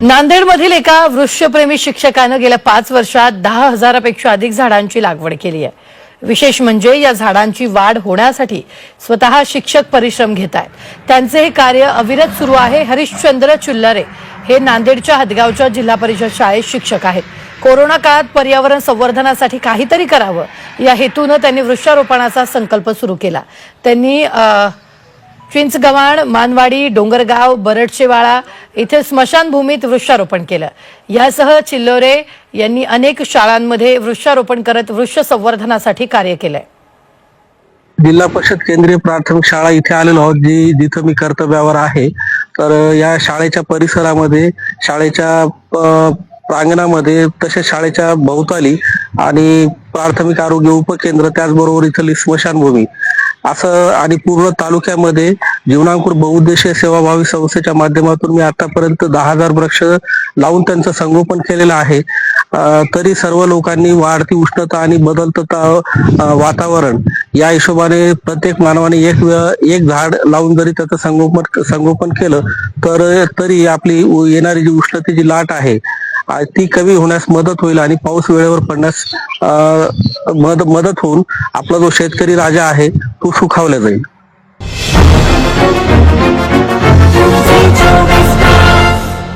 नांदेडमधील एका वृक्षप्रेमी शिक्षकानं गेल्या पाच वर्षात दहा हजारापेक्षा अधिक झाडांची लागवड केली आहे. विशेष म्हणजे या झाडांची वाढ होण्यासाठी स्वतः शिक्षक परिश्रम घेत आहेत. त्यांचे हे कार्य अविरत सुरू आहे. हरिश्चंद्र चुल्लरे हे नांदेडच्या हदगावच्या जिल्हा परिषद शाळेत शिक्षक आहेत. कोरोना काळात पर्यावरण संवर्धनासाठी काहीतरी करावं या हेतूनं त्यांनी वृक्षारोपणाचा संकल्प सुरू केला. त्यांनी चिंचगव्हाण मानवाडी डोंगरगाव बरडशेवाळा इथे स्मशानभूमीत वृक्षारोपण केलं. यासह चिल्लोरे यांनी अनेक शाळांमध्ये वृक्षारोपण करत वृक्ष संवर्धनासाठी कार्य केलंय. जिल्हा परिषद केंद्रीय प्राथमिक शाळा इथे आलेलो आहोत जी जिथं मी कर्तव्यावर आहे. तर या शाळेच्या परिसरामध्ये शाळेच्या प्रांगणामध्ये तसेच शाळेच्या भोवताली आणि प्राथमिक आरोग्य उपकेंद्र त्याचबरोबर इथली स्मशानभूमी. असं आणि पूर्ण तालुक्यामध्ये जीवनांकुर बहुउद्देशीय सेवाभावी संस्थेच्या माध्यमातून मी आतापर्यंत दहा हजार वृक्ष लावून त्यांचं संगोपन केलेलं आहे. तरी सर्व लोकांनी वाढती उष्णता आणि बदलतं वातावरण या हिशोबाने प्रत्येक मानवाने एक एक झाड लावून जरी त्याचं संगोपन संगोपन केलं तर तरी आपली उ- येणारी जी उष्णतेची लाट आहे ती कमी होण्यास मदत होईल आणि पाऊस वेळेवर पडण्यास मदत होऊन आपला जो शेतकरी राजा आहे तो सुखावला जाईल.